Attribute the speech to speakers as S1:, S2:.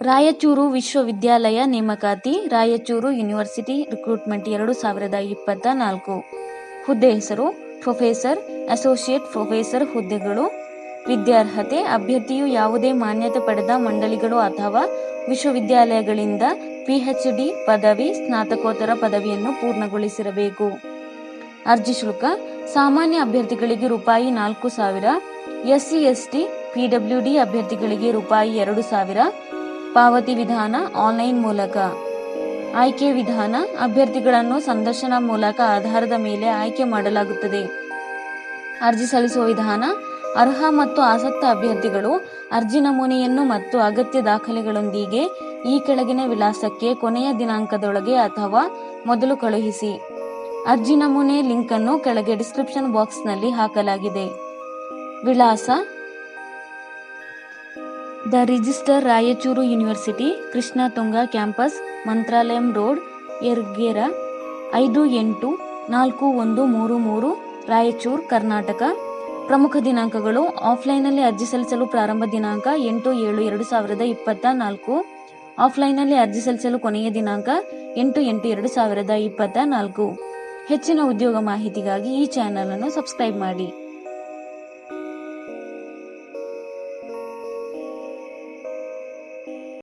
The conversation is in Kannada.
S1: ರಾಯಚೂರು ವಿಶ್ವವಿದ್ಯಾಲಯ ನೇಮಕಾತಿ, ರಾಯಚೂರು ಯೂನಿವರ್ಸಿಟಿ ರಿಕ್ರೂಟ್ಮೆಂಟ್ ಎರಡು ಸಾವಿರದ ಇಪ್ಪತ್ತ ನಾಲ್ಕು. ಹುದ್ದೆ ಹೆಸರು, ಪ್ರೊಫೆಸರ್, ಅಸೋಸಿಯೇಟ್ ಪ್ರೊಫೆಸರ್ ಹುದ್ದೆಗಳು. ವಿದ್ಯಾರ್ಹತೆ, ಅಭ್ಯರ್ಥಿಯು ಯಾವುದೇ ಮಾನ್ಯತೆ ಪಡೆದ ಮಂಡಳಿಗಳು ಅಥವಾ ವಿಶ್ವವಿದ್ಯಾಲಯಗಳಿಂದ ಪಿಎಚ್ಡಿ ಪದವಿ, ಸ್ನಾತಕೋತ್ತರ ಪದವಿಯನ್ನು ಪೂರ್ಣಗೊಳಿಸಿರಬೇಕು. ಅರ್ಜಿ ಶುಲ್ಕ, ಸಾಮಾನ್ಯ ಅಭ್ಯರ್ಥಿಗಳಿಗೆ ರೂಪಾಯಿ ನಾಲ್ಕು ಸಾವಿರ, ಎಸ್ಸಿ, ಎಸ್ಟಿ ಪಿಡಬ್ಲ್ಯೂಡಿ ಅಭ್ಯರ್ಥಿಗಳಿಗೆ ರೂಪಾಯಿ ಎರಡು ಸಾವಿರ ಪಾವತಿ ವಿಧಾನ ಆನ್ಲೈನ್ ಮೂಲಕ. ಆಯ್ಕೆ ವಿಧಾನ, ಅಭ್ಯರ್ಥಿಗಳನ್ನು ಸಂದರ್ಶನ ಮೂಲಕ ಆಧಾರದ ಮೇಲೆ ಆಯ್ಕೆ ಮಾಡಲಾಗುತ್ತದೆ. ಅರ್ಜಿ ಸಲ್ಲಿಸುವ ವಿಧಾನ, ಅರ್ಹ ಮತ್ತು ಆಸಕ್ತ ಅಭ್ಯರ್ಥಿಗಳು ಅರ್ಜಿ ನಮೂನೆಯನ್ನು ಮತ್ತು ಅಗತ್ಯ ದಾಖಲೆಗಳೊಂದಿಗೆ ಈ ಕೆಳಗಿನ ವಿಳಾಸಕ್ಕೆ ಕೊನೆಯ ದಿನಾಂಕದೊಳಗೆ ಅಥವಾ ಮೊದಲು ಕಳುಹಿಸಿ. ಅರ್ಜಿ ನಮೂನೆ ಲಿಂಕ್ ಅನ್ನು ಕೆಳಗೆ ಡಿಸ್ಕ್ರಿಪ್ಷನ್ ಬಾಕ್ಸ್ನಲ್ಲಿ ಹಾಕಲಾಗಿದೆ. ವಿಳಾಸ the registrar Raichur university Krishna Tunga campus Mantralayam road Yergera ಐದು ಎಂಟು, ನಾಲ್ಕು ಒಂದು ಮೂರು ಮೂರು, ರಾಯಚೂರು, ಕರ್ನಾಟಕ. ಪ್ರಮುಖ ದಿನಾಂಕಗಳು ಆಫ್ಲೈನ್ನಲ್ಲಿ ಅರ್ಜಿ ಸಲ್ಲಿಸಲು ಪ್ರಾರಂಭ ದಿನಾಂಕ ಎಂಟು ಏಳು ಎರಡು ಸಾವಿರದ ಇಪ್ಪತ್ತ ನಾಲ್ಕು. ಆಫ್ಲೈನ್ನಲ್ಲಿ ಅರ್ಜಿ ಸಲ್ಲಿಸಲು ಕೊನೆಯ ದಿನಾಂಕ ಎಂಟು ಎಂಟು ಎರಡು ಸಾವಿರದ ಇಪ್ಪತ್ತ ನಾಲ್ಕು. ಹೆಚ್ಚಿನ ಉದ್ಯೋಗ ಮಾಹಿತಿಗಾಗಿ ಈ ಚಾನೆಲ್ ಅನ್ನು ಸಬ್ಸ್ಕ್ರೈಬ್ ಮಾಡಿ.